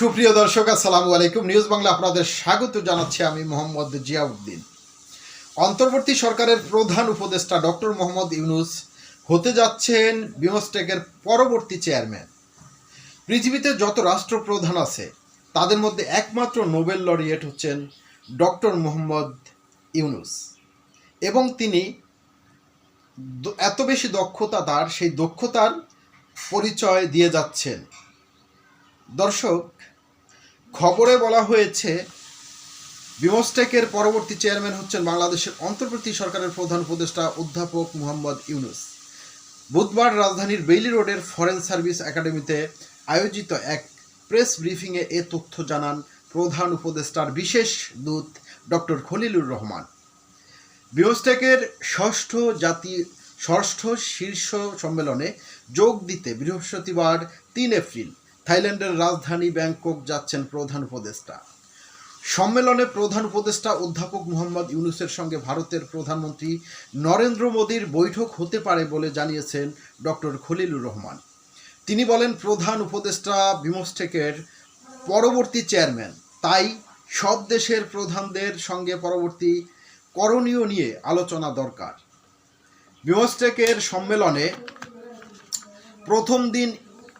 সুপ্রিয় দর্শক, আসসালামু আলাইকুম। নিউজ বাংলা আপনাদের স্বাগত জানাচ্ছি আমি মোহাম্মদ জিয়াউদ্দিন। অন্তর্বর্তী সরকারের প্রধান উপদেষ্টা ডক্টর মোহাম্মদ ইউনুস হতে যাচ্ছেন বিমস্টেকের পরবর্তী চেয়ারম্যান। পৃথিবীতে যত রাষ্ট্রপ্রধান আছে, তাদের মধ্যে একমাত্র নোবেল লরিয়েট হচ্ছেন ডক্টর মোহাম্মদ ইউনুস। এবং তিনি এত বেশি দক্ষতা তার, সেই দক্ষতার পরিচয় দিয়ে যাচ্ছেন। দর্শক, খবরে বলা হয়েছে, বিমস্টেকের পরবর্তী চেয়ারম্যান হচ্ছেন বাংলাদেশের অন্তর্বর্তী সরকারের প্রধান উপদেষ্টা অধ্যাপক মুহাম্মদ ইউনুস। বুধবার রাজধানীর বেইলি রোডের ফরেন সার্ভিস একাডেমিতে আয়োজিত এক প্রেস ব্রিফিংয়ে এ তথ্য জানান প্রধান উপদেষ্টার বিশেষ দূত ডক্টর খলিলুর রহমান। বিমস্টেকের ষষ্ঠ জাতি, ষষ্ঠ শীর্ষ সম্মেলনে যোগ দিতে বৃহস্পতিবার তিন এপ্রিল থাইল্যান্ডের রাজধানী ব্যাংকক যাচ্ছেন প্রধান উপদেষ্টা। সম্মেলনে প্রধান উপদেষ্টা অধ্যাপক মোহাম্মদ ইউনুসের সঙ্গে ভারতের প্রধানমন্ত্রী নরেন্দ্র মোদীর বৈঠক হতে পারে বলে জানিয়েছেন ডক্টর খলিলুর রহমান। তিনি বলেন, প্রধান উপদেষ্টা বিমস্টেকের পরবর্তী চেয়ারম্যান। তাই সব দেশের প্রধানদের সঙ্গে পরবর্তী করণীয় নিয়ে আলোচনা দরকার। বিমস্টেকের সম্মেলনে প্রথম দিন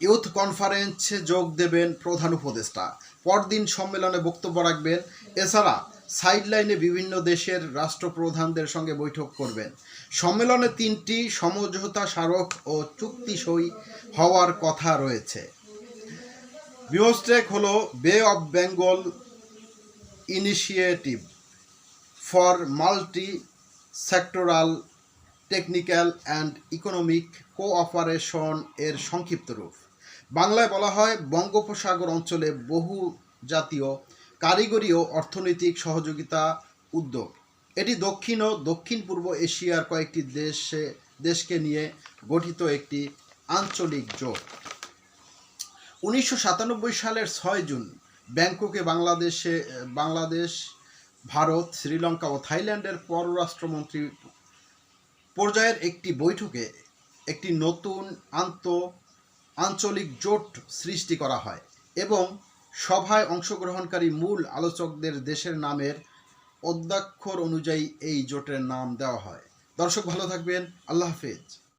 ইউথ কনফারেন্সে যোগ দেবেন প্রধান উপদেষ্টা। পরদিন সম্মেলনে বক্তব্য রাখবেন। এছাড়া সাইডলাইনে বিভিন্ন দেশের রাষ্ট্রপ্রধানদের সঙ্গে বৈঠক করবেন। সম্মেলনে তিনটি সমঝোতা স্মারক ও চুক্তি সই হওয়ার কথা রয়েছে। বিমস্টেক হলো bay of Bengal initiative for multi sectoral technical and economic cooperation এর সংক্ষিপ্ত রূপ। বাংলায় বলা হয় বঙ্গোপসাগর অঞ্চলে বহু জাতীয় কারিগরি ও অর্থনৈতিক সহযোগিতা উদ্যোগ। এটি দক্ষিণ ও দক্ষিণ পূর্ব এশিয়ার কয়েকটি দেশে, দেশকে নিয়ে গঠিত একটি আঞ্চলিক জোট। উনিশশো সাতানব্বই সালের ছয় জুন ব্যাংককে বাংলাদেশে, বাংলাদেশ, ভারত, শ্রীলঙ্কা ও থাইল্যান্ডের পররাষ্ট্রমন্ত্রী পর্যায়ের একটি বৈঠকে একটি নতুন আন্ত আঞ্চলিক জোট সৃষ্টি করা হয় এবং সভায় অংশগ্রহণকারী মূল আলোচকদের দেশের নামের অধ্যাক্ষর অনুযায়ী এই জোটের নাম দেওয়া হয়। দর্শক ভালো থাকবেন। আল্লাহ হাফেজ।